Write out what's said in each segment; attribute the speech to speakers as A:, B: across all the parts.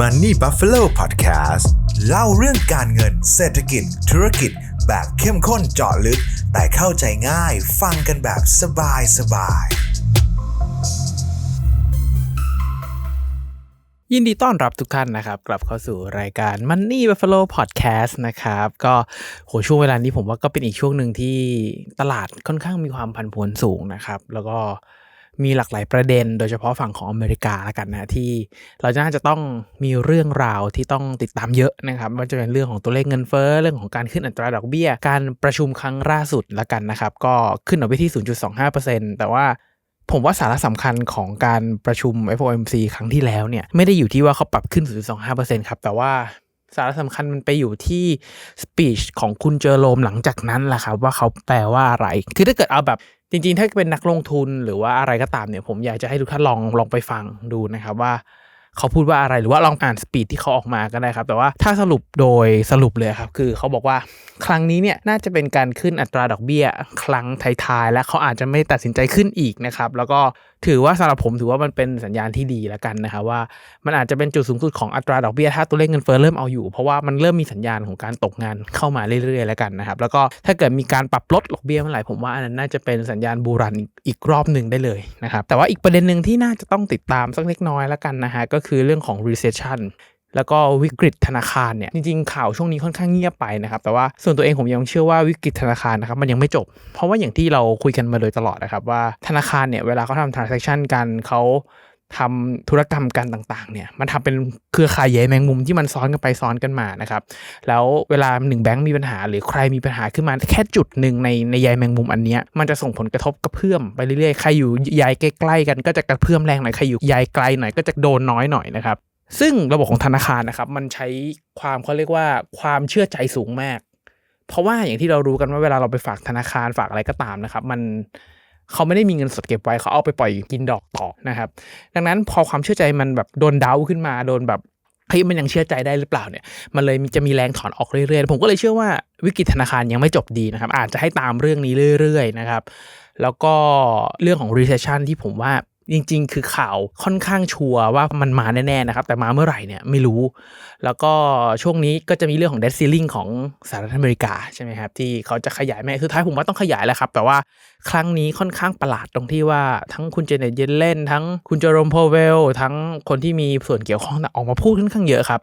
A: Money Buffalo Podcast เล่าเรื่องการเงินเศรษฐกิจ ธุรกิจ แบบเข้มข้นเจาะลึก แต่เข้าใจง่ายฟังกันแบบสบายสบาย
B: ยินดีต้อนรับทุกท่านนะครับ กลับเข้าสู่รายการ Money Buffalo Podcast นะครับ ก็โหช่วงเวลานี้ผมว่าก็เป็นอีกช่วงหนึ่งที่ตลาดค่อนข้างมีความผันผวนสูงนะครับ แล้วก็ มีหลากหลายประเด็น โดยเฉพาะฝั่งของอเมริกาล้วกันนะที่ เราจะน่าจะต้องมีเรื่องราวที่ต้องติดตามเยอะนะครับม่ว่าจะเป็นเรื่องของตัวเลขเงินเฟ้อเรื่องของการขึ้นอัตราดอกเบี้ย การประชุมครั้งล่าสุดล้วกันนะครับ ก็ขึ้นออกไปที่ 0.25%แต่ว่าผมว่าสาระสำคัญของการประชุม FOMC ครั้งที่แล้วเนี่ยไม่ได้อยู่ที่ว่าเขาปรับขึ้น 0.25%ครับแต่ว่า สาระสำคัญมันไปอยู่ที่สปีชของคุณเจอโรมหลังจากนั้นแหละครับว่าเขาแปลว่าอะไร คือถ้าเกิดเอาแบบจริงๆ ถ้าเป็นนักลงทุนหรือว่าอะไรก็ตามเนี่ย ผมอยากจะให้ทุกท่านลองลองไปฟังดูนะครับว่า เขาพูดว่าอะไรหรือว่าลองอ่านสปีดที่เขาออกมาก็ได้ครับ แต่ว่าถ้าสรุปโดยสรุปเลยครับ คือเขาบอกว่าครั้งนี้เนี่ยน่าจะเป็นการขึ้นอัตราดอกเบี้ย ครั้งท้ายๆและเขาอาจจะไม่ตัดสินใจขึ้นอีกนะครับ แล้วก็ถือว่าสำหรับผมถือว่ามันเป็นสัญญาณที่ดีแล้วกันนะครับว่ามันอาจจะเป็นจุดสูงสุดของอัตราดอกเบี้ยถ้าตัวเลขเงินเฟ้อเริ่มเอาอยู่ เพราะว่ามันเริ่มมีสัญญาณของการตกงานเข้ามาเรื่อยๆแล้วกันนะครับแล้วก็ถ้าเกิดมีการปรับลดดอกเบี้ยเมื่อไหร่ผมว่าอันนั้นน่าจะเป็นสัญญาณบูรันอีกรอบหนึ่งได้เลยนะครับแต่ว่าอีกประเด็นหนึ่งที่น่าจะต้องติดตามสักเล็กน้อยแล้วกันนะฮะก็คือเรื่องของ recession แล้วก็วิกฤตธนาคารเนี่ยจริงๆข่าวช่วงนี้ค่อนข้างเงียบไปนะครับแต่ว่าส่วนตัวเองผมยังเชื่อว่าวิกฤตธนาคารนะครับมันยังไม่จบ เพราะว่าอย่างที่เราคุยกันมาโดยตลอดนะครับว่าธนาคารเนี่ยเวลาเขาทำ transaction กันเขา ทำธุรกรรมกันต่างๆ เนี่ยมันทำเป็นเครือข่ายใหญ่แมงมุมที่มันซ้อนกันไปซ้อนกันมานะครับ แล้วเวลาหนึ่งแบงก์มีปัญหา หรือใครมีปัญหาขึ้นมาแค่จุดหนึ่งในในใยแมงมุมอันเนี้ยมันจะส่งผลกระทบกระเพื่อมไปเรื่อยๆใครอยู่ใยใกล้ๆกันก็จะกระเพื่อมแรงหน่อยใครอยู่ใยไกลหน่อยก็จะโดนน้อยหน่อยนะครับ ซึ่งระบบของธนาคารนะครับมันใช้ความเขาเรียกว่าความเชื่อใจสูงมาก เพราะว่าอย่างที่เรารู้กันว่าเวลาเราไปฝากธนาคารฝากอะไรก็ตามนะครับ มัน เขาไม่ได้มีเงินสดเก็บไว้เขาเอาไปปล่อยกินดอกต่อนะครับ ดังนั้นพอความเชื่อใจมันแบบโดนดาขึ้นมาโดนแบบเฮ้ยมันยังเชื่อใจได้หรือเปล่าเนี่ย มันเลยจะมีแรงถอนออกเรื่อยๆ ผมก็เลยเชื่อว่าวิกฤตธนาคารยังไม่จบดีนะครับ อาจจะให้ตามเรื่องนี้เรื่อย ๆ นะครับ แล้วก็เรื่องของ recession ที่ผมว่า จริง ๆ คือข่าวค่อนข้างชัวร์ว่ามันมาแน่ๆนะครับ แต่มาเมื่อไหร่เนี่ยไม่รู้ แล้วก็ช่วงนี้ก็จะมีเรื่องของ debt ceiling ของสหรัฐอเมริกาใช่ไหมครับ ที่เขาจะขยายแม่สุดท้ายผมว่าต้องขยายแหละครับ แต่ว่าครั้งนี้ค่อนข้างประหลาดตรงที่ว่าทั้งคุณเจเน็ตเยนเล่น ทั้งคุณเจอโรมโพเวล ทั้งคนที่มีส่วนเกี่ยวข้องออกมาพูดค่อนข้างเยอะครับ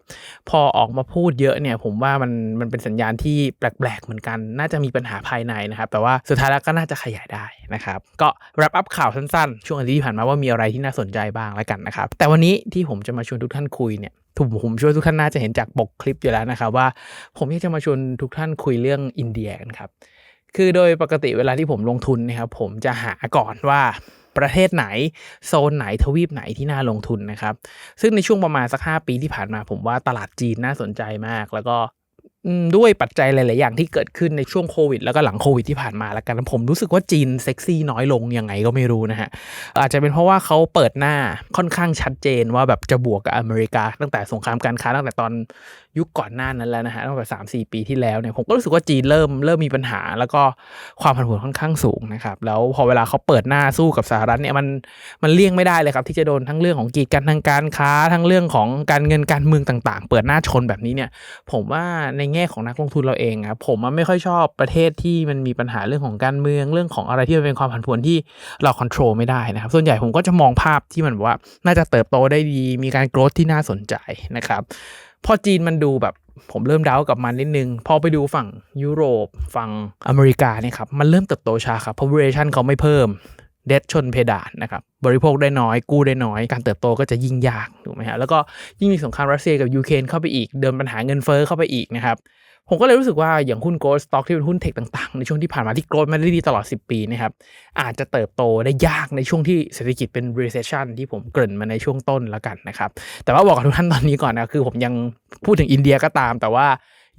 B: พอออกมาพูดเยอะเนี่ยผมว่ามันมันเป็นสัญญาณที่แปลกๆเหมือนกัน น่าจะมีปัญหาภายในนะครับแต่ว่าสุดท้ายแล้วก็น่าจะขยายได้นะครับก็ wrap up ข่าวสั้นๆ ช่วงอาทิตย์ที่ผ่านมาว่ามีอะไรที่น่าสนใจบ้างแล้วกันนะครับ แต่วันนี้ที่ผมจะมาชวนทุกท่านคุยเนี่ยถูกผมช่วยทุกท่านน่าจะเห็นจากปกคลิปอยู่แล้วนะครับว่า ผมอยากจะมาชวนทุกท่านคุยเรื่องอินเดียกันครับคือโดยปกติเวลาที่ผมลงทุนนะครับผมจะหาก่อนว่าประเทศไหนโซนไหนทวีปไหนที่น่าลงทุนนะครับ ซึ่งในช่วงประมาณสัก 5 ปีที่ผ่านมาผมว่าตลาดจีนน่าสนใจมาก แล้วก็ ด้วยปัจจัยหลาย ๆ อย่างที่เกิดขึ้นในช่วงโควิด แล้วก็หลังโควิดที่ผ่านมาแล้วกันผมรู้สึกว่าจีนเซ็กซี่น้อยลงยังไงก็ไม่รู้นะฮะ อาจจะเป็นเพราะว่าเขาเปิดหน้าค่อนข้างชัดเจนว่าแบบจะบวกกับอเมริกา ตั้งแต่สงครามการค้าตั้งแต่ตอน ยุคก่อนหน้านั้นแล้วนะฮะตั้งแต่สามสี่ปีที่แล้วเนี่ยผมก็รู้สึกว่าจีนเริ่มเริ่มมีปัญหา แล้วก็ความผันผวนค่อนข้างสูงนะครับแล้วพอเวลาเขาเปิดหน้าสู้กับสหรัฐเนี่ยมันมันเลี่ยงไม่ได้เลยครับ ที่จะโดนทั้งเรื่องของกีดกันทางการค้าทั้งเรื่องของการเงินการเมืองต่าง ๆ เปิดหน้าชนแบบนี้เนี่ย ผมว่าในแง่ของนักลงทุนเราเองครับผมไม่ค่อยชอบประเทศที่มันมีปัญหาเรื่องของการเมืองเรื่องของอะไรที่มันเป็นความผันผวนที่เราควบคุมไม่ได้นะครับ ส่วนใหญ่ผมก็จะมองภาพที่มันว่าน่าจะเติบโตได้ดี มีการโกรธที่น่าสนใจนะครับ พอจีนมันดูแบบผมเริ่มเดากับมันนิดนึง พอไปดูฝั่งยุโรป ฝั่งอเมริกาเนี่ยครับ มันเริ่มเติบโตช้าครับ population เขาไม่เพิ่ม เดชชนเพดานนะครับ บริโภคได้น้อย กู้ได้น้อย การเติบโตก็จะยิ่งยาก ถูกไหมฮะ แล้วก็ยิ่งมีสงครามรัสเซียกับยูเครนเข้าไปอีก เดินปัญหาเงินเฟ้อเข้าไปอีกนะครับ ผมก็เลยรู้สึกว่าอย่างหุ้นโกลด์สต็อกที่เป็นหุ้นเทคต่างๆ ในช่วงที่ผ่านมาที่โกลด์มาได้ดีตลอด 10 ปีนะครับอาจจะเติบโตได้ยากในช่วงที่เศรษฐกิจเป็น recession ที่ผมเกริ่นมาในช่วงต้นแล้วกันนะครับแต่ว่าบอกกับทุกท่านตอนนี้ก่อนนะคือผมยังพูดถึงอินเดียก็ตาม แต่ว่า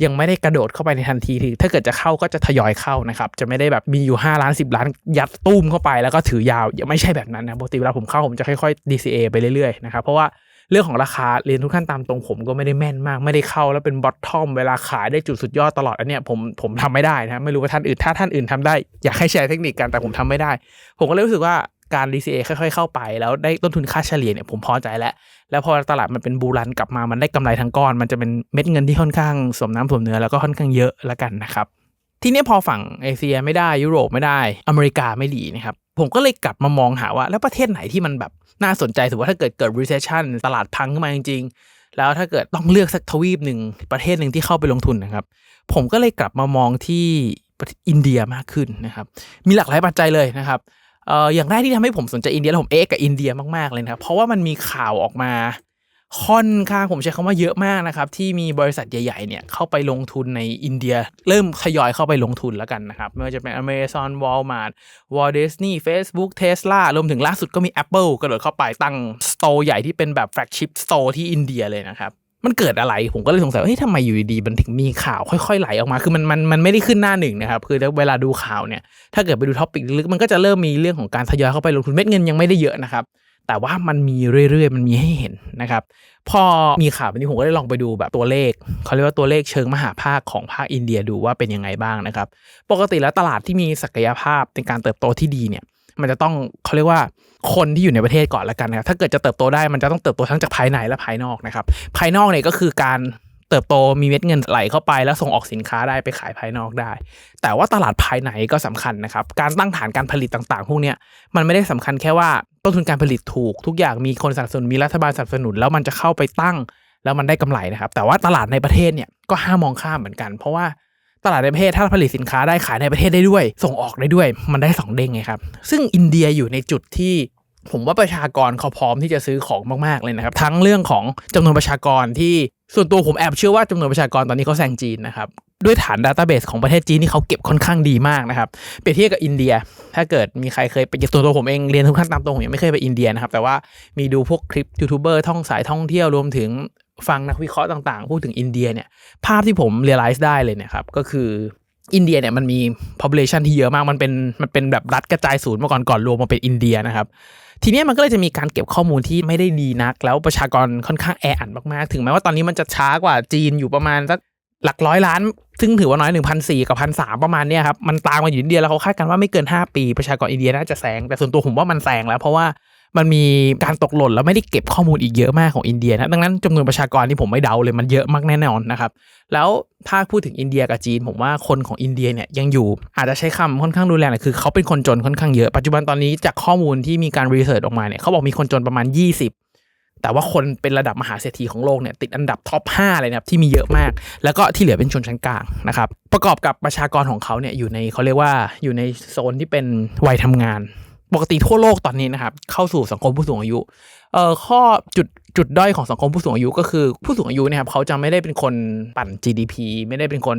B: ยังไม่ได้กระโดดเข้าไปในทันทีทีถ้าเกิดจะเข้าก็จะทยอยเข้านะครับ จะไม่ได้แบบมีอยู่ 5 ล้าน 10 ล้านยัดตุ้มเข้าไปแล้วก็ถือยาว ไม่ใช่แบบนั้นนะปกติเวลาผมเข้าผมจะค่อยๆ DCA ไปเรื่อยๆนะครับ เพราะว่า เรื่องของราคาเรียนทุกท่านตามตรงผมก็ไม่ได้แม่นมาก ไม่ได้เข้าแล้วเป็นบอททอมเวลาขายได้จุดสุดยอดตลอดอันเนี้ยผมผมทำไม่ได้นะไม่รู้ว่าท่านอื่นถ้าท่านอื่นทำได้ อยากให้แชร์เทคนิคกันแต่ผมทำไม่ได้ ผมก็เลยรู้สึกว่าการ DCA ค่อยๆเข้าไป แล้วได้ต้นทุนค่าเฉลี่ยเนี่ยผมพอใจแล้ว แล้วพอตลาดมันเป็นบูรันกลับมามันได้กำไรทั้งก้อน มันจะเป็นเม็ดเงินที่ค่อนข้างสมน้ำสมเนื้อแล้วก็ค่อนข้างเยอะแล้วกันนะครับทีนี้พอฝั่งเอเชียไม่ได้ยุโรปไม่ได้อเมริกาไม่ดีนะครับ ผมก็เลยกลับมามองหาว่า แล้วประเทศไหนที่มันแบบน่าสนใจถือว่าถ้าเกิดเกิด recession ตลาดพังขึ้นมาจริงๆ แล้วถ้าเกิดต้องเลือกสักทวีปหนึ่งประเทศหนึ่งที่เข้าไปลงทุนนะครับ ผมก็เลยกลับมามองที่อินเดียมากขึ้นนะครับ มีหลากหลายปัจจัยเลยนะครับเอ่ออย่างแรกที่ทำให้ผมสนใจอินเดียแล้วผมเอ๊ะกับอินเดียมากๆเลยนะครับเพราะว่ามันมีข่าวออกมา ค่อนข้างผมใช้คำว่าเยอะมากนะครับ ที่มีบริษัทใหญ่ๆเนี่ยเข้าไปลงทุนในอินเดีย เริ่มทยอยเข้าไปลงทุนแล้วกันนะครับ ไม่ว่าจะเป็น Amazon Walmart Walt Disney Facebook Tesla รวมถึงล่าสุดก็มี Apple กระโดดเข้าไปตั้งสโตร์ใหญ่ที่เป็นแบบแฟลกชิพสโตร์ที่อินเดียเลยนะครับมันเกิดอะไรผมก็เลยสงสัยว่าเฮ้ยทำไมอยู่ดีๆมันถึงมีข่าวค่อยๆไหลออกมา คือมันมันมันไม่ได้ขึ้นหน้าหนึ่งนะครับ คือเวลาดูข่าวเนี่ย ถ้าเกิดไปดูท็อปิกลึกมันก็จะเริ่มมีเรื่องของการทยอยเข้าไปลงทุนเม็ดเงินยังไม่ได้เยอะนะครับ แต่ว่ามันมีเรื่อยๆ มันมีให้เห็นนะครับ พอมีข่าวแบบนี้ผมก็ได้ลองไปดูแบบตัวเลขเขาเรียกว่าตัวเลขเชิงมหาภาคของภาคอินเดียดูว่าเป็นยังไงบ้างนะครับ ปกติแล้วตลาดที่มีศักยภาพในการเติบโตที่ดีเนี่ย มันจะต้องเขาเรียกว่าคนที่อยู่ในประเทศก่อนละกันนะครับถ้าเกิดจะเติบโตได้มันจะต้องเติบโตทั้งจากภายในและภายนอกนะครับ ภายนอกเนี่ยก็คือการ เติบโตมีเม็ดเงินไหลเข้าไป แล้วส่งออกสินค้าได้ไปขายภายนอกได้ แต่ว่าตลาดภายในก็สำคัญนะครับ การตั้งฐานการผลิตต่างๆ พวกนี้มันไม่ได้สำคัญแค่ว่าต้นทุนการผลิตถูก ทุกอย่างมีคนสนับสนุนมีรัฐบาลสนับสนุนแล้วมันจะเข้าไปตั้ง แล้วมันได้กำไรนะครับ แต่ว่าตลาดในประเทศเนี่ยก็ห้ามมองข้ามเหมือนกัน เพราะว่าตลาดในประเทศถ้าผลิตสินค้าได้ขายในประเทศได้ด้วย ส่งออกได้ด้วย มันได้สองเด้งไงครับ ซึ่งอินเดียอยู่ในจุดที่ผมว่าประชากรเขาพร้อมที่จะซื้อของมาก ๆ เลยนะครับ ทั้งเรื่องของจำนวนประชากรที่ ส่วนตัวผมแอบเชื่อว่าจำนวนประชากรตอนนี้เขาแซงจีนนะครับ ด้วยฐานดัตต้าเบสของประเทศจีนที่เขาเก็บค่อนข้างดีมากนะครับเปรียบเทียบกับอินเดีย ถ้าเกิดมีใครเคยไปตัวนตัวผมเองเรียนทุกขั้นตามตรงผมยังไม่เคยไปอินเดียนะครับแต่ว่ามีดูพวกคลิปยูทูบเบอร์ท่องสายท่องเที่ยวรวมถึงฟังนักวิเคราะห์ต่างๆ พูดถึงอินเดียเนี่ยภาพที่ผมเรียลไลซ์ได้เลยเนะครับก็คืออินเดียเนี่ยมันมี population ที่เยอะมากมันเป็นมันเป็นแบบรัฐกระจายศูนย์เมื่อก่อนก่อนรวมมาเป็นอินเดียนะครับ ทีนี้มันก็เลยจะมีการเก็บข้อมูลที่ไม่ได้ดีนัก แล้วประชากรค่อนข้างแออัดมากๆ ถึงแม้ว่าตอนนี้มันจะช้ากว่าจีนอยู่ประมาณสักหลักร้อยล้าน ซึ่งถือว่าน้อย1 0 0กับพันสประมาณเนี้ยครับ มันตามมาอยู่อินเดียแล้วเขาคาดกันว่าไม่เกิน 5 ปี ประชากรอินเดียน่าจะแซง แต่ส่วนตัวผมว่ามันแซงแล้ว เพราะว่ามันมีการตกหล่นแล้วไม่ได้เก็บข้อมูลอีกเยอะมากของอินเดียนะ ดังนั้นจำนวนประชากรที่ผมไม่เดาเลยมันเยอะมากแน่นอนนะครับ แล้ว ถ้าพูดถึงอินเดียกับจีน ผมว่าคนของอินเดียเนี่ยยังอยู่อาจจะใช้คำค่อนข้างรุนแรงหน่อยคือเขาเป็นคนจนค่อนข้างเยอะ ปัจจุบันตอนนี้จากข้อมูลที่มีการรีเสิร์ชออกมาเนี่ยเขาบอกมีคนจนประมาณ 20แต่ว่าคนเป็นระดับมหาเศรษฐีของโลกเนี่ยติดอันดับท็อป5เลยนะครับที่มีเยอะมาก แล้วก็ที่เหลือเป็นชนชั้นกลางนะครับประกอบกับประชากรของเขาเนี่ยอยู่ในเขาเรียกว่าอยู่ในโซนที่เป็นวัยทำงาน ปกติทั่วโลกตอนนี้นะครับ เข้าสู่สังคมผู้สูงอายุเอ่อข้อจุดจุดด้อยของสังคมผู้สูงอายุก็คือผู้สูงอายุเนี่ยครับเขาจะไม่ได้เป็นคนปั่น GDP ไม่ได้เป็นคน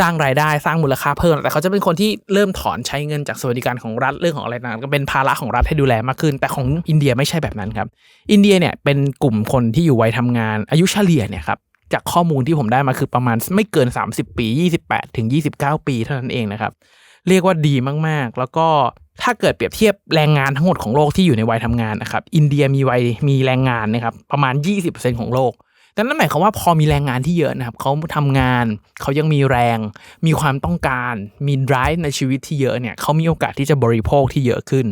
B: สร้างรายได้สร้างมูลค่าเพิ่ม แต่เขาจะเป็นคนที่เริ่มถอนใช้เงินจากสวัสดิการของรัฐเรื่องของอะไรต่างก็เป็นภาระของรัฐให้ดูแลมากขึ้น แต่ของอินเดียไม่ใช่แบบนั้นครับ อินเดียเนี่ยเป็นกลุ่มคนที่อยู่วัยทำงาน อายุเฉลี่ยเนี่ยครับจากข้อมูลที่ผมได้มาคือประมาณไม่เกิน 30 ปี 28 ถึง 29 ปีเท่านั้นเองนะครับ เรียกว่าดีมากๆ แล้วก็ ถ้าเกิดเปรียบเทียบแรงงานทั้งหมดของโลกที่อยู่ในวัยทำงานนะครับ อินเดียมีวัยมีแรงงานนะครับประมาณ 20%ของโลกดังนั้นหมายความว่าพอมีแรงงานที่เยอะนะครับเขาทำงานเขายังมีแรง มีความต้องการ มี drive ในชีวิตที่เยอะเนี่ยเขามีโอกาสที่จะบริโภคที่เยอะขึ้น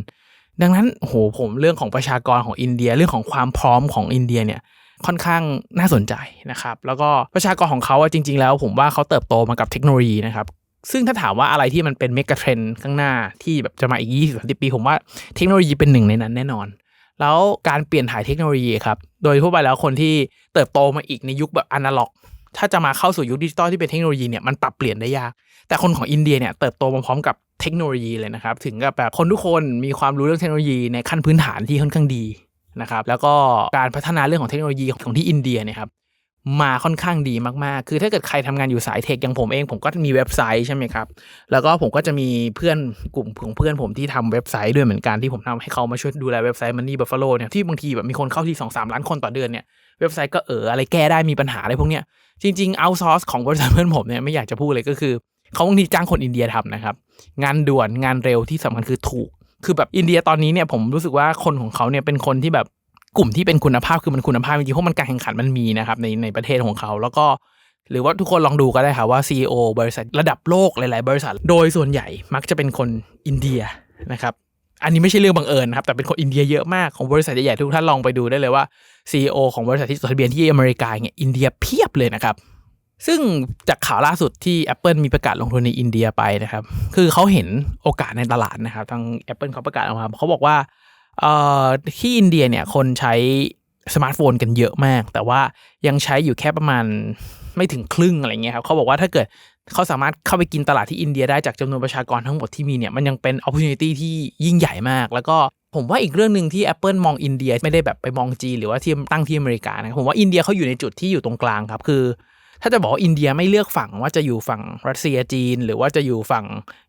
B: ดังนั้นโหผมเรื่องของประชากรของอินเดียเรื่องของความพร้อมของอินเดียเนี่ยค่อนข้างน่าสนใจนะครับ แล้วก็ประชากรของเขาจริง ๆ แล้วผมว่าเขาเติบโตมากับเทคโนโลยีนะครับ ซึ่งถ้าถามว่าอะไรที่มันเป็นเมกะเทรนข้างหน้าที่แบบจะมาอีก20 30ปี ผมว่าเทคโนโลยีเป็นหนึ่งในนั้นแน่นอน แล้วการเปลี่ยนถ่ายเทคโนโลยีครับ โดยทั่วไปแล้วคนที่เติบโตมาอีกในยุคแบบอนาล็อก ถ้าจะมาเข้าสู่ยุคดิจิตอลที่เป็นเทคโนโลยีเนี่ยมันปรับเปลี่ยนได้ยาก แต่คนของอินเดียเนี่ยเติบโตมาพร้อมกับเทคโนโลยีเลยนะครับ ถึงกับแบบคนทุกคนมีความรู้เรื่องเทคโนโลยีในขั้นพื้นฐานที่ค่อนข้างดีนะครับแล้วก็การพัฒนาเรื่องของเทคโนโลยีของที่อินเดียเนี่ยครับ มาค่อนข้างดีมากๆ คือถ้าเกิดใครทำงานอยู่สายเทคอย่างผมเอง ผมก็มีเว็บไซต์ใช่ไหมครับ แล้วก็ผมก็จะมีเพื่อนกลุ่มของเพื่อนผมที่ทำเว็บไซต์ด้วยเหมือนกันที่ผมทำให้เขามาช่วยดูแลเว็บไซต์ Money Buffalo เนี่ยที่บางทีแบบมีคนเข้าที่สองสามล้านคนต่อเดือนเนี่ยเว็บไซต์ก็เอออะไรแก้ได้มีปัญหาอะไรพวกเนี้ยจริงๆเอาซอร์สของบริษัทเพื่อนผมเนี่ยไม่อยากจะพูดเลยก็คือเขาบางทีจ้างคนอินเดียทำนะครับงานด่วนงานเร็วที่สำคัญคือถูก คือแบบอินเดียตอนนี้เนี่ยผมรู้สึกว่าคนของเขาเนี่ยเป็นคนที่แบบ กลุ่มที่เป็นคุณภาพคือมันคุณภาพจริงๆเพราะมันการแข่งขันมันมีนะครับในในประเทศของเขา แล้วก็หรือว่าทุกคนลองดูก็ได้ค่ะว่า CEO บริษัทระดับโลกหลาย ๆ บริษัท โดยส่วนใหญ่มักจะเป็นคนอินเดียนะครับอันนี้ไม่ใช่เรื่องบังเอิญนะครับแต่เป็นคนอินเดียเยอะมากของบริษัทใหญ่ๆทุกท่านลองไปดูได้เลยว่า CEO ของบริษัทที่จดทะเบียนที่อเมริกาเนี่ยอินเดียเพียบเลยนะครับซึ่งจากข่าวล่าสุดที่ Apple มีประกาศลงทุนในอินเดียไปนะครับ คือเขาเห็นโอกาสในตลาดนะครับ ทาง Apple เขาประกาศออกมาเขาบอกว่า ที่อินเดียเนี่ยคนใช้สมาร์ทโฟนกันเยอะมาก แต่ว่ายังใช้อยู่แค่ประมาณไม่ถึงครึ่งอะไรเงี้ยครับเขาบอกว่าถ้าเกิดเขาสามารถเข้าไปกินตลาดที่อินเดียได้จากจำนวนประชากรทั้งหมดที่มีเนี่ยมันยังเป็น opportunity ที่ยิ่งใหญ่มาก แล้วก็ผมว่าอีกเรื่องหนึ่งที่ Apple มองอินเดียไม่ได้แบบไปมองจีนหรือว่าที่ตั้งที่อเมริกานะผมว่าอินเดียเขาอยู่ในจุดที่อยู่ตรงกลางครับคือ ถ้าจะบอกอินเดียไม่เลือกฝั่งว่าจะอยู่ฝั่งรัสเซียจีน หรือว่าจะอยู่ฝั่ง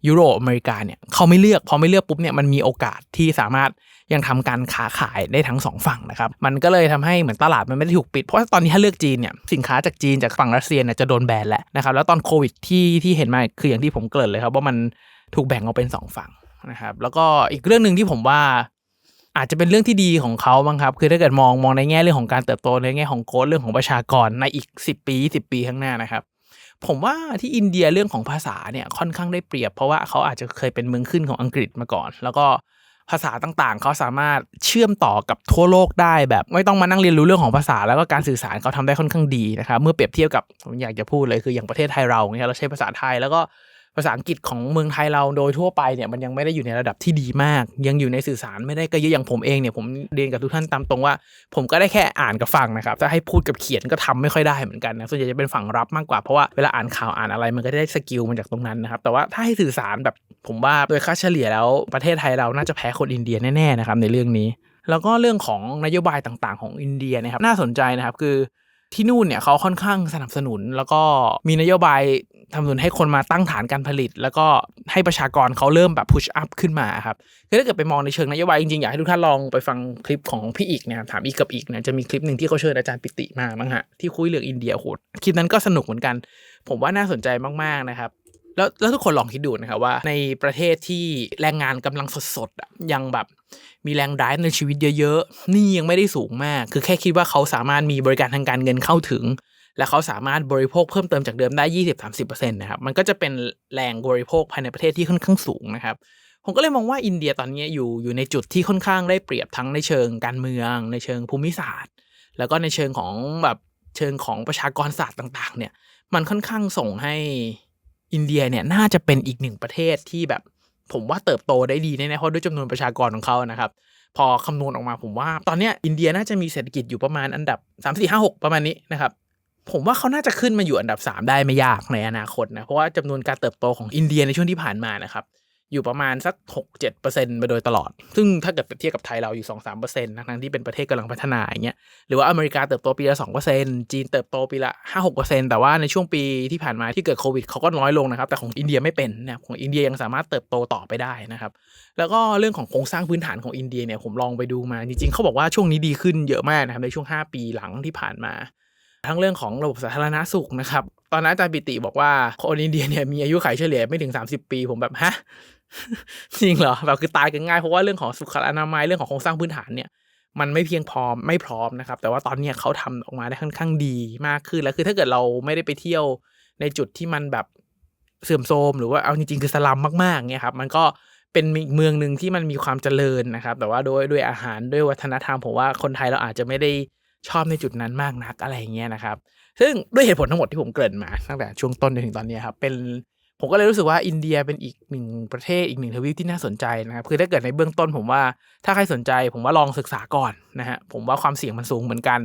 B: ยุโรปอเมริกาเนี่ยเขาไม่เลือกพอไม่เลือกปุ๊บเนี่ยมันมีโอกาสที่สามารถยังทำการค้าขายได้ทั้งสองฝั่งนะครับ มันก็เลยทำให้เหมือนตลาดมันไม่ได้ถูกปิด เพราะตอนนี้ถ้าเลือกจีนเนี่ยสินค้าจากจีนจากฝั่งรัสเซียเนี่ยจะโดนแบนแหละนะครับ แล้วตอนโควิดที่ที่เห็นมาคืออย่างที่ผมเกริ่นเลยครับว่ามันถูกแบ่งออกเป็นสองฝั่งนะครับ แล้วก็อีกเรื่องหนึ่งที่ผมว่า อาจจะเป็นเรื่องที่ดีของเขาบ้างครับ คือถ้าเกิดมองมองในแง่เรื่องของการเติบโตในแง่ของโค้ดเรื่องของประชากรในอีก 10 ปี 10 ปีข้างหน้านะครับผมว่าที่อินเดียเรื่องของภาษาเนี่ยค่อนข้างได้เปรียบ เพราะว่าเขาอาจจะเคยเป็นเมืองขึ้นของอังกฤษมาก่อน แล้วก็ภาษาต่างๆ เขาสามารถเชื่อมต่อกับทั่วโลกได้แบบไม่ต้องมานั่งเรียนรู้เรื่องของภาษา แล้วก็การสื่อสารเขาทำได้ค่อนข้างดีนะครับเมื่อเปรียบเทียบกับผมอยากจะพูดเลยคืออย่างประเทศไทยเราเนี่ยเราใช้ภาษาไทยแล้วก็ ภาษาอังกฤษของเมืองไทยเราโดยทั่วไปเนี่ยมันยังไม่ได้อยู่ในระดับที่ดีมาก ยังอยู่ในสื่อสารไม่ได้ก็เยอะอย่างผมเองเนี่ยผมเรียนกับทุกท่านตามตรงว่า ผมก็ได้แค่อ่านกับฟังนะครับถ้าให้พูดกับเขียนก็ทำไม่ค่อยได้เหมือนกันนะส่วนใหญ่จะเป็นฝั่งรับมากกว่าเพราะว่าเวลาอ่านข่าวอ่านอะไรมันก็ได้สกิลมาจากตรงนั้นนะครับแต่ว่าถ้าให้สื่อสารแบบผมว่าโดยค่าเฉลี่ยแล้วประเทศไทยเราน่าจะแพ้คนอินเดียแน่ๆนะครับในเรื่องนี้ แล้วก็เรื่องของนโยบายต่างๆ ของอินเดียนะครับน่าสนใจนะครับคือที่นู่นเนี่ยเขาค่อนข้างสนับสนุนแล้วก็มีนโยบาย ทำสนุนให้คนมาตั้งฐานการผลิต แล้วก็ให้ประชากรเขาเริ่มแบบพุชอัพขึ้นมาครับคือถ้าเกิดไปมองในเชิงนโยบายจริงๆ อยากให้ทุกท่านลองไปฟังคลิปของพี่อีกเนี่ยถามอีกกับอีกเนี่ยจะมีคลิปหนึ่งที่เขาเชิญอาจารย์ปิติมาบ้างฮะที่คุยเรื่องอินเดียโหดคลิปนั้นก็สนุกเหมือนกัน ผมว่าน่าสนใจมากๆนะครับแล้วแล้วทุกคนลองคิดดูนะครับว่าในประเทศที่แรงงานกำลังสดๆยังแบบมีแรง drive ในชีวิตเยอะๆ นี่ยังไม่ได้สูงมาก คือแค่คิดว่าเขาสามารถมีบริการทางการเงินเข้าถึง และเขาสามารถบริโภคเพิ่มเติมจากเดิมได้ 20-30%นะครับ มันก็จะเป็นแรงบริโภคภายในประเทศที่ค่อนข้างสูงนะครับ ผมก็เลยมองว่าอินเดียตอนนี้อยู่อยู่ในจุดที่ค่อนข้างได้เปรียบทั้งในเชิงการเมือง ในเชิงภูมิศาสตร์ แล้วก็ในเชิงของแบบเชิงของประชากรศาสตร์ต่างๆ เนี่ย มันค่อนข้างส่งให้อินเดียเนี่ยน่าจะเป็นอีกหนึ่งประเทศที่แบบผมว่าเติบโตได้ดีแน่ๆเพราะด้วยจำนวนประชากรของเขานะครับ พอคำนวณออกมาผมว่า ตอนนี้อินเดียน่าจะมีเศรษฐกิจอยู่ประมาณอันดับ 3 4 5 6 ประมาณนี้นะครับ ผมว่าเขาน่าจะขึ้นมาอยู่อันดับ 3 ได้ไม่ยากในอนาคตนะ เพราะว่าจำนวนการเติบโตของอินเดียในช่วงที่ผ่านมานะครับ อยู่ประมาณสัก 6-7%มาโดยตลอด ซึ่งถ้าเกิดเปรียบเทียบกับไทยเราอยู่ 2-3%ทั้งที่เป็นประเทศกำลังพัฒนาอย่างเงี้ยหรือว่าอเมริกาเติบโตปีละ 2%จีนเติบโตปีละ 5-6%แต่ว่าในช่วงปีที่ผ่านมาที่เกิดโควิดเขาก็น้อยลงนะครับแต่ของอินเดียไม่เป็นนะครับของอินเดียยังสามารถเติบโตต่อไปได้นะครับแล้วก็เรื่องของโครงสร้างพื้นฐานของอินเดียเนี่ยผมลองไปดูมาจริงๆเขาบอกว่าช่วงนี้ดีขึ้นเยอะมากนะครับในช่วง 5 ปีหลังที่ผ่านมา ทั้งเรื่องของระบบสาธารณสุขนะครับ ตอนนั้นอาจารย์ปิติบอกว่าคนอินเดียเนี่ยมีอายุขัยเฉลี่ยไม่ถึง 30 ปี ผมแบบฮะจริงเหรอแบบคือตายกันง่ายเพราะว่าเรื่องของสุขอนามัยเรื่องของโครงสร้างพื้นฐานเนี่ยมันไม่เพียงพอไม่พร้อมนะครับ แต่ว่าตอนนี้เขาทำออกมาได้ค่อนข้างดีมากขึ้นแล้วคือถ้าเกิดเราไม่ได้ไปเที่ยวในจุดที่มันแบบเสื่อมโทรมหรือว่าเอาจริงๆคือสลัมมากๆเนี่ยครับ มันก็เป็นอีกเมืองหนึ่งที่มันมีความเจริญนะครับ แต่ว่าด้วยด้วยอาหารด้วยวัฒนธรรมผมว่าคนไทยเราอาจจะไม่ได้ ชอบในจุดนั้นมากนักอะไรอย่างเงี้ยนะครับ ซึ่งด้วยเหตุผลทั้งหมดที่ผมเกริ่นมาตั้งแต่ช่วงต้นจนถึงตอนนี้ครับเป็นผมก็เลยรู้สึกว่าอินเดียเป็นอีกหนึ่งประเทศอีกหนึ่งทวีปที่น่าสนใจนะครับคือถ้าเกิดในเบื้องต้นผมว่าถ้าใครสนใจ ผมว่าลองศึกษาก่อนนะฮะผมว่าความเสี่ยงมันสูงเหมือนกัน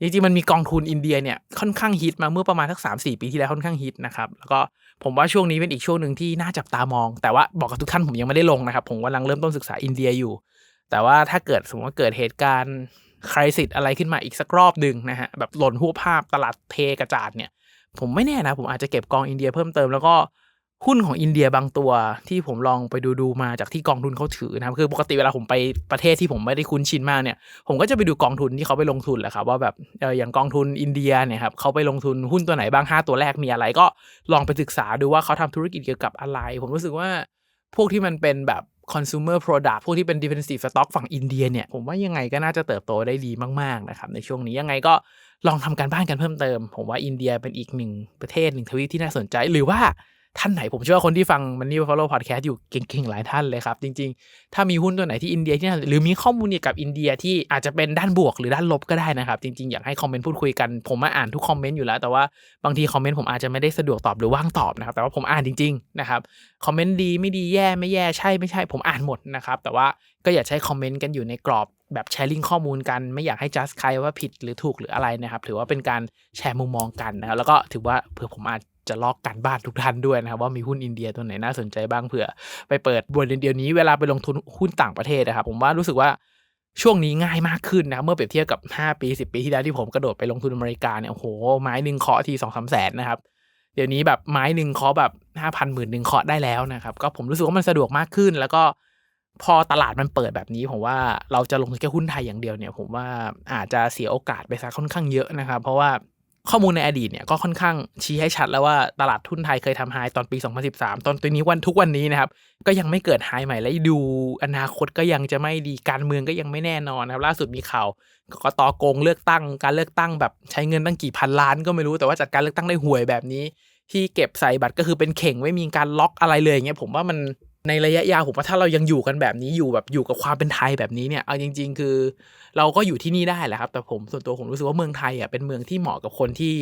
B: จริงๆมันมีกองทุนอินเดียเนี่ยค่อนข้างฮิตมาเมื่อประมาณสักสามสี่ปีที่แล้วค่อนข้างฮิตนะครับแล้วก็ผมว่าช่วงนี้เป็นอีกช่วงหนึ่งที่น่าจับตามอง แต่ว่าบอกกับทุกท่านผมยังไม่ได้ลงนะครับ ผมกำลังเริ่มต้นศึกษาอินเดียอยู่ แต่ว่าถ้าเกิดสมมติว่าเกิดเหตุการณ์ คริสิตอะไรขึ้นมาอีกสักรอบหนึ่งนะฮะแบบหล่นหัวภาพตลาดเทกระจาดเนี่ย ผมไม่แน่นะ ผมอาจจะเก็บกองอินเดียเพิ่มเติมแล้วก็หุ้นของอินเดียบางตัวที่ผมลองไปดูดูมาจากที่กองทุนเขาถือนะครับคือปกติเวลาผมไปประเทศที่ผมไม่ได้คุ้นชินมากเนี่ย ผมก็จะไปดูกองทุนที่เขาไปลงทุนแหละครับว่าแบบเอออย่างกองทุนอินเดียเนี่ยครับเขาไปลงทุนหุ้นตัวไหนบ้าง 5 ตัวแรกมีอะไร ก็ลองไปศึกษาดูว่าเขาทำธุรกิจเกี่ยวกับอะไร ผมรู้สึกว่าพวกที่มันเป็นแบบ consumer product พวกที่เป็น defensive stock ฝั่งอินเดียเนี่ย ผมว่ายังไงก็น่าจะเติบโตได้ดีมาก ๆ นะครับ ในช่วงนี้ยังไงก็ลองทำการบ้านกันเพิ่มเติม ผมว่าอินเดียเป็นอีกหนึ่งประเทศหนึ่งทวีปที่น่าสนใจหรือว่า ท่านไหนผมเชื่อว่าคนที่ฟังมันนี่ follow podcast อยู่เก่งๆ หลายท่านเลยครับ จริงๆ ถ้ามีหุ้นตัวไหนที่อินเดียที่น่าหรือมีข้อมูลเกี่ยวกับอินเดียที่อาจจะเป็นด้านบวกหรือด้านลบก็ได้นะครับ จริงๆ อยากให้คอมเมนต์พูดคุยกันผมมาอ่านทุกคอมเมนต์อยู่แล้ว แต่ว่าบางทีคอมเมนต์ผมอาจจะไม่ได้สะดวกตอบหรือว่างตอบนะครับแต่ว่าผมอ่านจริงๆนะครับคอมเมนต์ดีไม่ดีแย่ไม่แย่ใช่ไม่ใช่ผมอ่านหมดนะครับแต่ว่าก็อย่าใช้คอมเมนต์กันอยู่ในกรอบแบบแชร์ลิงข้อมูลกันไม่อยากให้จัดใครว่าผิดหรือถูกหรืออะไรนะครับ ถือว่าเป็นการแชร์มุมมองกันนะครับแล้วก็ถือว่าเผื่อผมอาจ จะลอกกันบ้านทุกท่านด้วยนะครับว่ามีหุ้นอินเดียตัวไหนน่าสนใจบ้างเผื่อ ไปเปิดบนเดียวนี้เวลาไปลงทุนหุ้นต่างประเทศนะครับผมว่ารู้สึกว่าช่วงนี้ง่ายมากขึ้นนะเมื่อเปรียบเทียบกับ 5 ปี 10 ปีที่แล้วที่ผมกระโดดไปลงทุนอเมริกาเนี่ยโอ้โหไม้หนึ่งเคาะทีสองสามแสนนะครับเดี๋ยวนี้แบบไม้หนึ่งเคาะแบบห้าพันหมื่นหนึ่งเคาะได้แล้วนะครับก็ผมรู้สึกว่ามันสะดวกมากขึ้น แล้วก็พอตลาดมันเปิดแบบนี้ผมว่าเราจะลงทุนแค่หุ้นไทยอย่างเดียวเนี่ย ผมว่าอาจจะเสียโอกาสไปซะค่อนข้างเยอะนะครับ เพราะว่า ข้อมูลในอดีตเนี่ยก็ค่อนข้างชี้ให้ชัดแล้วว่าตลาดทุนไทยเคยทำไฮตอนปี 2013 ตอนตัวนี้วันทุกวันนี้นะครับ ก็ยังไม่เกิดไฮใหม่และดูอนาคตก็ยังจะไม่ดีการเมืองก็ยังไม่แน่นอนนะครับ ล่าสุดมีข่าวกกตโกงเลือกตั้ง การเลือกตั้งแบบใช้เงินตั้งกี่พันล้านก็ไม่รู้แต่ว่าจัดการเลือกตั้งได้ห่วยแบบนี้ ที่เก็บใส่บัตรก็คือเป็นเข่งไม่มีการล็อกอะไรเลยอย่างเงี้ยผมว่ามัน ในระยะยาวผมว่าถ้าเรายังอยู่กันแบบนี้อยู่แบบอยู่กับความเป็นไทยแบบนี้เนี่ยเอาจริง ๆ คือ เราก็อยู่ที่นี่ได้แหละครับ แต่ผมส่วนตัวผมรู้สึกว่าเมืองไทยอะเป็นเมืองที่เหมาะกับคนที่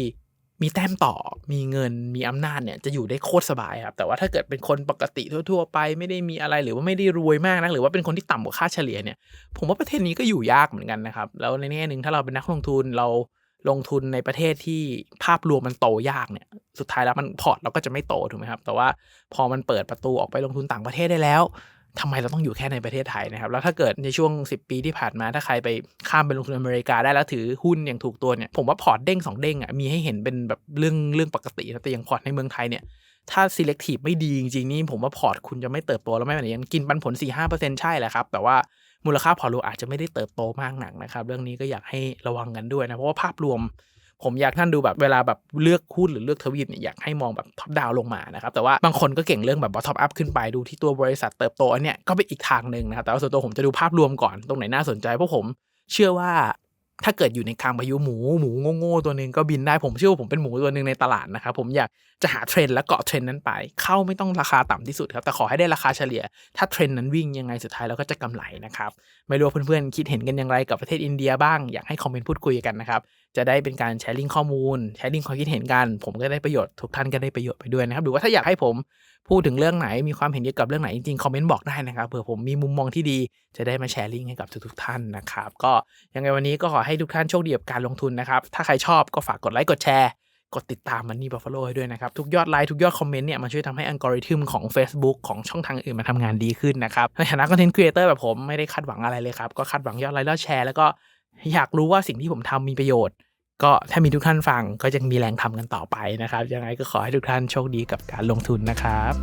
B: มีแต้มต่อ มีเงิน มีอำนาจเนี่ยจะอยู่ได้โคตรสบายครับ แต่ว่าถ้าเกิดเป็นคนปกติทั่ว ๆ ไปไม่ได้มีอะไรหรือว่าไม่ได้รวยมากนะหรือว่าเป็นคนที่ต่ำกว่าค่าเฉลี่ยเนี่ย ผมว่าประเทศนี้ก็อยู่ยากเหมือนกันนะครับ แล้วในแง่หนึ่งถ้าเราเป็นนักลงทุนเรา ลงทุนในประเทศที่ภาพรวมมันโตยากเนี่ย สุดท้ายแล้วมันพอร์ตเราก็จะไม่โตถูกไหมครับ แต่ว่าพอมันเปิดประตูออกไปลงทุนต่างประเทศได้แล้วทำไมเราต้องอยู่แค่ในประเทศไทยนะครับ แล้วถ้าเกิดในช่วง 10 ปีที่ผ่านมา ถ้าใครไปข้ามไปลงทุนอเมริกาได้แล้วถือหุ้นอย่างถูกตัวเนี่ย ผมว่าพอร์ตเด้งสองเด้งอะ มีให้เห็นเป็นแบบเรื่องเรื่องปกตินะแต่อย่างพอร์ตในเมืองไทยเนี่ย ถ้า selective ไม่ดีจริงๆนี่ผมว่าพอร์ตคุณจะไม่เติบโตแล้วไม่เหมือนกันกินปันผล4-5%ใช่แหละครับ แต่ว่า มูลค่าพอร์ตอาจจะไม่ได้เติบโตมากหนักนะครับ เรื่องนี้ก็อยากให้ระวังกันด้วยนะ เพราะว่าภาพรวม ผมอยากท่านดูแบบเวลาแบบเลือกหุ้นหรือเลือกทวีปเนี่ยอยากให้มองแบบท็อปดาวลงมานะครับ แต่ว่าบางคนก็เก่งเรื่องแบบบอทท็อปอัพขึ้นไปดูที่ตัวบริษัทเติบโตอันเนี้ยก็เป็นอีกทางหนึ่งนะครับแต่ว่าส่วนตัวผมจะดูภาพรวมก่อนตรงไหนน่าสนใจเพราะผมเชื่อว่า ถ้าเกิดอยู่ในคางพายุหมูหมูโง่ๆตัวหนึ่งก็บินได้ผมเชื่อว่าผมเป็นหมูตัวหนึ่งในตลาดนะครับผมอยากจะหาเทรนด์และเกาะเทรนด์นั้นไป เข้าไม่ต้องราคาต่ำที่สุดครับแต่ขอให้ได้ราคาเฉลี่ย ถ้าเทรนด์นั้นวิ่งยังไงสุดท้ายเราก็จะกำไรนะครับไม่รู้เพื่อนๆคิดเห็นกันอย่างไรกับประเทศอินเดียบ้างอยากให้คอมเมนต์พูดคุยกันนะครับ จะได้เป็นการแชร์ลิงข้อมูล แชร์ลิงความคิดเห็นกัน ผมก็ได้ประโยชน์ทุกท่านก็ได้ประโยชน์ไปด้วยนะครับหรือว่าถ้าอยากให้ผมพูดถึงเรื่องไหนมีความเห็นเกี่ยวกับเรื่องไหนจริงๆคอมเมนต์บอกได้นะครับเผื่อผมมีมุมมองที่ดีจะได้มาแชร์ลิงให้กับทุกๆท่านนะครับ ก็ยังไงวันนี้ก็ขอให้ทุกท่านโชคดีกับการลงทุนนะครับ ถ้าใครชอบก็ฝากกดไลค์กดแชร์กดติดตามมันนี่บัฟฟาโลให้ด้วยนะครับ ทุกยอดไลค์ทุกยอดคอมเมนต์เนี่ยมันช่วยทำให้อัลกอริทึมของ Facebook ของช่องทางอื่นมันทำงานดีขึ้นนะครับ ในฐานะคอนเทนต์ครีเอเตอร์แบบผมไม่ได้คาดหวังอะไรเลยครับ ก็คาดหวังยอดไลค์ยอดแชร์แล้วก็ อยากรู้ว่าสิ่งที่ผมทำมีประโยชน์ ก็ถ้ามีทุกท่านฟังก็จะมีแรงทำกันต่อไปนะครับ ยังไงก็ขอให้ทุกท่านโชคดีกับการลงทุนนะครับ